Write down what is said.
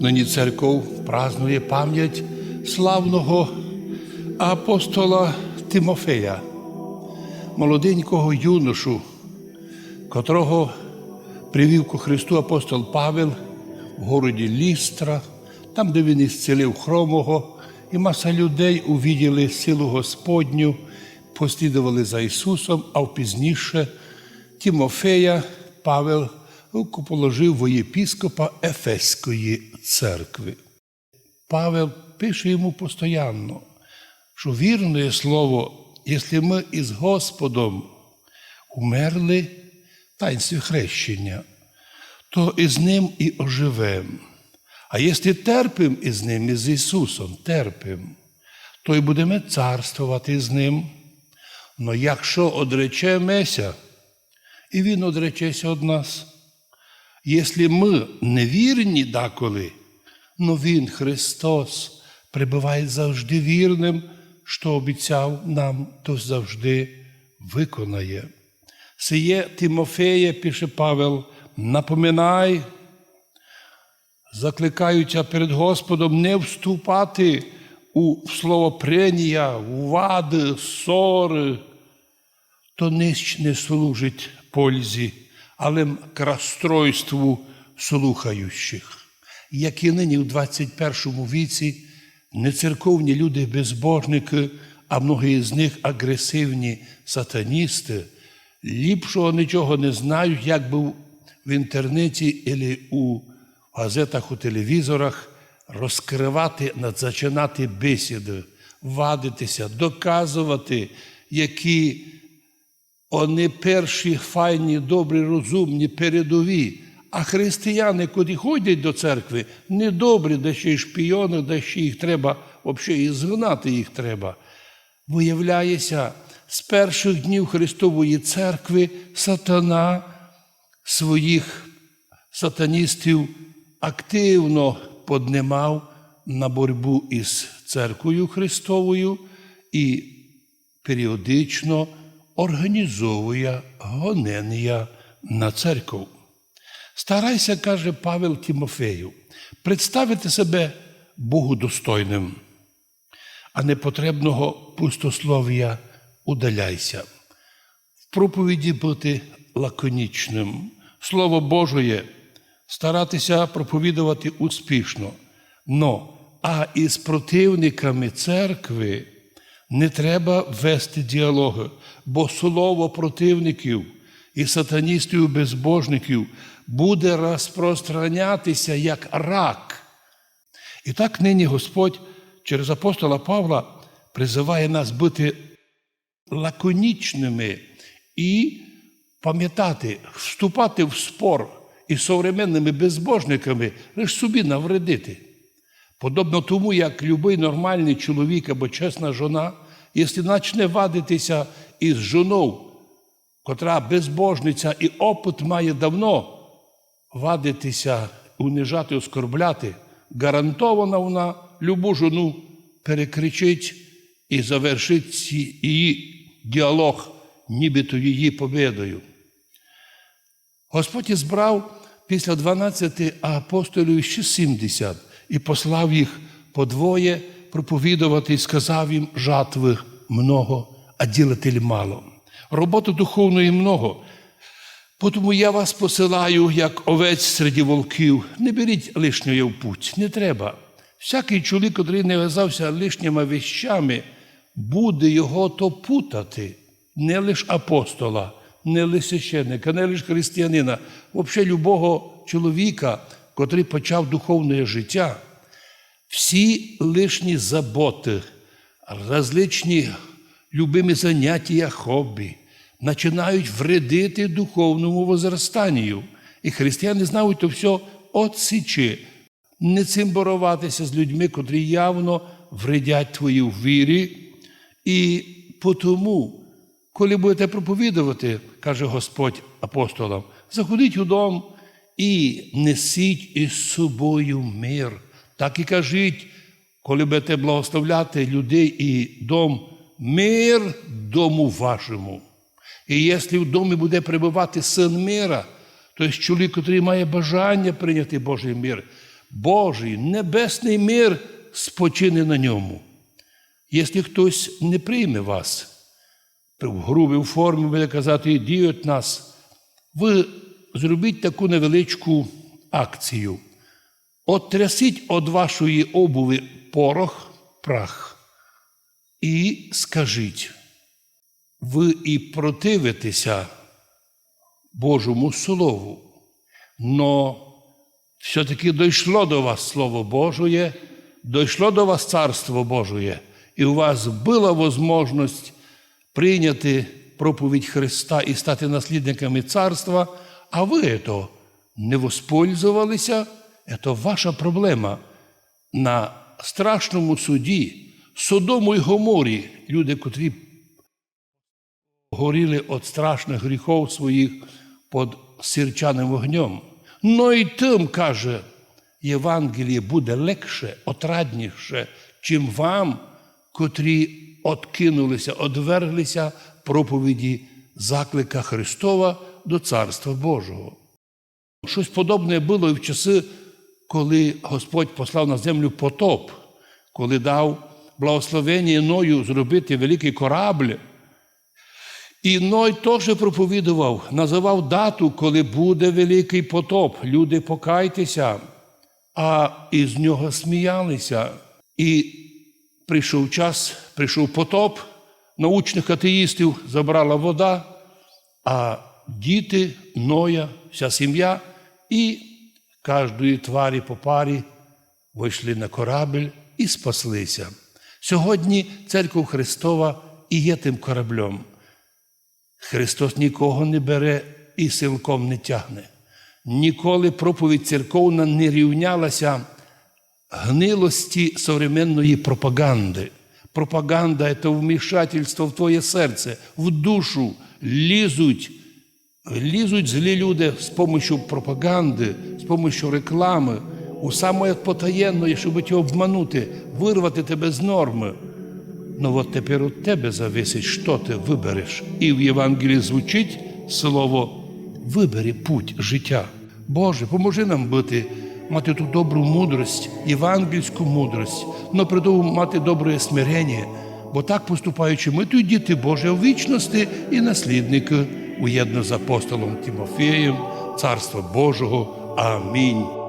Нині церков празнує пам'ять славного апостола Тимофея, молоденького юношу, котрого привів ко Христу апостол Павел в городі Лістра, там, де він ісцелив хромого, і маса людей увіділи силу Господню, послідували за Ісусом, а пізніше Тимофея Павел положив во єпіскопа Ефеської церкви. Павел пише йому постоянно, що вірне слово, якщо ми із Господом умерли в таїнстві хрещення, то із Ним і оживем. А якщо терпим із Ним, із Ісусом, терпим, то й будемо царствувати з Ним. Но якщо одречемеся, і Він одречеся від нас. Якщо ми невірні деколи, но Він, Христос, прибуває завжди вірним, що обіцяв нам, то завжди виконає. Сіє Тимофеє, пише Павел, напоминай, закликаючи перед Господом не вступати у словопрення, у вади, ссори, то ніч не служить пользі, але к розстройству слухаючих. І нині в 21 віці нецерковні люди безбожники, а многі з них агресивні сатаністи, ліпшого нічого не знають, як би в інтернеті або у газетах, у телевізорах розкривати, зачинати бесіди, вадитися, доказувати, які вони перші, файні, добрі, розумні, передові. А християни, коли ходять до церкви, недобрі, де ще й шпіони, де ще їх треба, взагалі і згнати їх треба. Виявляється, з перших днів Христової церкви сатана своїх сатаністів активно поднимав на боротьбу із церквою Христовою і періодично організовує гонення на церкву. Старайся, каже Павел Тимофею, представити себе Богу достойним, а непотребного пустослов'я удаляйся. В проповіді бути лаконічним, Слово Божоє старатися проповідувати успішно. Но, а із противниками церкви не треба вести діалоги, бо слово противників і сатаністів безбожників буде розпространятися як рак. І так нині Господь через апостола Павла призиває нас бути лаконічними і пам'ятати, вступати в спор із современними безбожниками, лише собі навредити. Подобно тому, як любий нормальний чоловік або чесна жона, якщо почне вадитися із жоною, котра безбожниця і опит має давно вадитися, унижати, оскорбляти, гарантовано вона любу жону перекричить і завершить її діалог, нібито її победою. Господь збрав після 12 апостолів ще 70 і послав їх по двоє проповідувати і сказав їм жатви много, а ділитель мало. Роботи духовної много. Тому я вас посилаю, як овець серед волків. Не беріть лишнього в путь, не треба. Всякий чоловік, який не в'язався лишніми віщами, буде його то путати, не лише апостола, не лише священника, не лише християнина, взагалі любого чоловіка, котрий почав духовне життя. Всі лишні заботи, различні любимі заняття, хобі починають вредити духовному возрастанню. І християни знають то все отсічі. Не цим боротися з людьми, котрі явно вредять твоїй вірі. І тому, коли будете проповідувати, каже Господь апостолам, заходіть у дом і несіть із собою мир. Так і кажіть, коли будете благословляти людей і дом, мир дому вашому. І якщо в домі буде перебувати син мира, то є чоловік, який має бажання прийняти Божий мир, Божий, небесний мир спочине на ньому. Якщо хтось не прийме вас, в грубій формі буде казати, іди від нас, ви зробіть таку невеличку акцію. Отрясіть від вашої обуви порох, прах і скажіть, ви і противитеся Божому Слову, но все-таки дійшло до вас Слово Божє, дійшло до вас Царство Божє, і у вас була можливість прийняти проповідь Христа і стати наслідниками царства, а ви то не воспользувалися, це ваша проблема. На страшному суді, Содому й Гоморі, люди, котрі горіли від страшних гріхов своїх під сірчаним вогнем. Но й тим, каже, Євангеліє буде легше, отрадніше, чим вам, котрі откинулися, одверглися проповіді заклика Христова до Царства Божого. Щось подобне було і в часи, коли Господь послав на землю потоп, коли дав благословення Ною зробити великий корабль. І Ной теж проповідував, називав дату, коли буде великий потоп. Люди покайтеся, а із нього сміялися. І прийшов час, прийшов потоп, научних атеїстів забрала вода, а діти, Ноя, вся сім'я і кожної тварі по парі вийшли на корабль і спаслися. Сьогодні церква Христова і є тим кораблем. Христос нікого не бере і силком не тягне. Ніколи проповідь церковна не рівнялася гнилості современної пропаганди. Пропаганда це вмішательство в твоє серце, в душу лізуть, лізуть злі люди з допомогою пропаганди, з допомогою реклами, у саме потаєнної, щоб тебе обманути, вирвати тебе з норми. Ну от тепер від тебе зависить, що ти вибереш. І в Євангелії звучить слово вибери путь життя. Боже, поможи нам бути, мати ту добру мудрость, євангельську мудрость, но при тому мати добре смирення, бо так поступаючи, ми тут діти Божі в вічності і наслідники уєдно з апостолом Тимофієм, Царства Божого. Amen.